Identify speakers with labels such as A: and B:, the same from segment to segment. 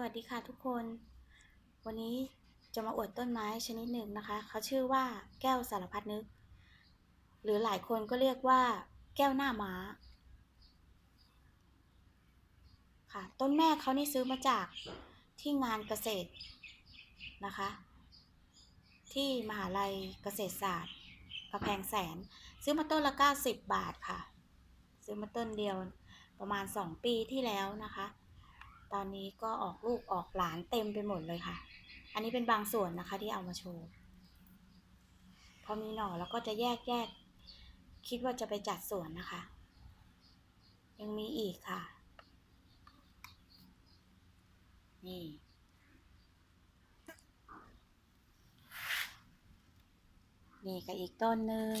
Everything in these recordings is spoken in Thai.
A: วัสดีค่ะทุกคน วันนี้จะมาอวดต้นไม้ชนิดหนึ่งนะคะ เขาชื่อว่าแก้วสารพัดนึก หรือหลายคนก็เรียกว่า แก้วหน้าม้า ค่ะ ต้นแม่เขานี่ซื้อมาจากที่งานเกษตรนะคะ ที่มหาลัยเกษตรศาสตร์กระแพงแสน ซื้อมาต้นละ90 บาทค่ะ ซื้อมาต้นเดียวประมาณ 2 ปีที่แล้วนะคะ ตอนนี้ก็ออกลูกออกหลานเต็มไปหมดเลยค่ะ อันนี้เป็นบางส่วนนะคะที่เอามาโชว์ พอมีหน่อแล้วก็จะแยกแยก คิดว่าจะไปจัดสวนนะคะ ยังมีอีกค่ะ นี่นี่ก็อีกต้นหนึ่ง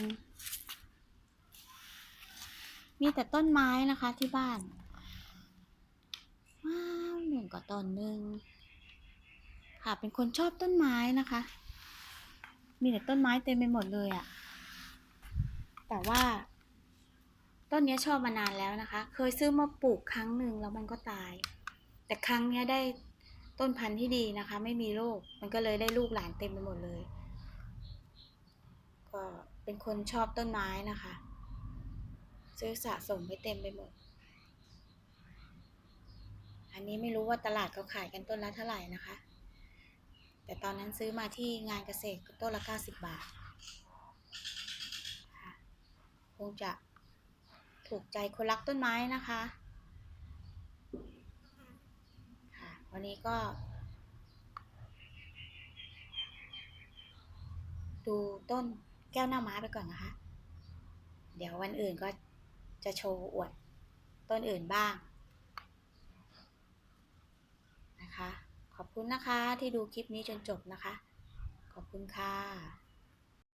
A: มีแต่ต้นไม้นะคะที่บ้านาวหนึ่งก็ต้นหนึ่งค่ะเป็นคนชอบต้นไม้นะคะ มีแต่ต้นไม้เต็มไปหมดเลยอะแต่ว่า ต้นเนี้ยชอบมานานแล้วนะคะ เคยซื้อมาปลูกครั้งหนึ่งแล้วมันก็ตาย แต่ครั้งเนี้ยได้ต้นพันธุ์ที่ดีนะคะ ไม่มีโรคมันก็เลยได้ลูกหลานเต็มไปหมดเลย ก็เป็นคนชอบต้นไม้นะคะ ซื้อสะสมไว้เต็มไปหมด อันนี้ไม่รู้ว่าตลาดเขาขายกันต้นละเท่าไหร่นะคะ แต่ตอนนั้นซื้อมาที่งานเกษตรก็ต้นละ 90 บาทคงจะถูกใจคนรักต้นไม้นะคะค่ะวันนี้ก็ ดูต้นแก้วหน้าม้าไปก่อนนะคะ เดี๋ยววันอื่นก็จะโชว์อวดต้นอื่นบ้าง นะคะ ขอบ คุณนะคะที่ดูคลิปนี้จนจบนะคะ ขอบคุณค่ะ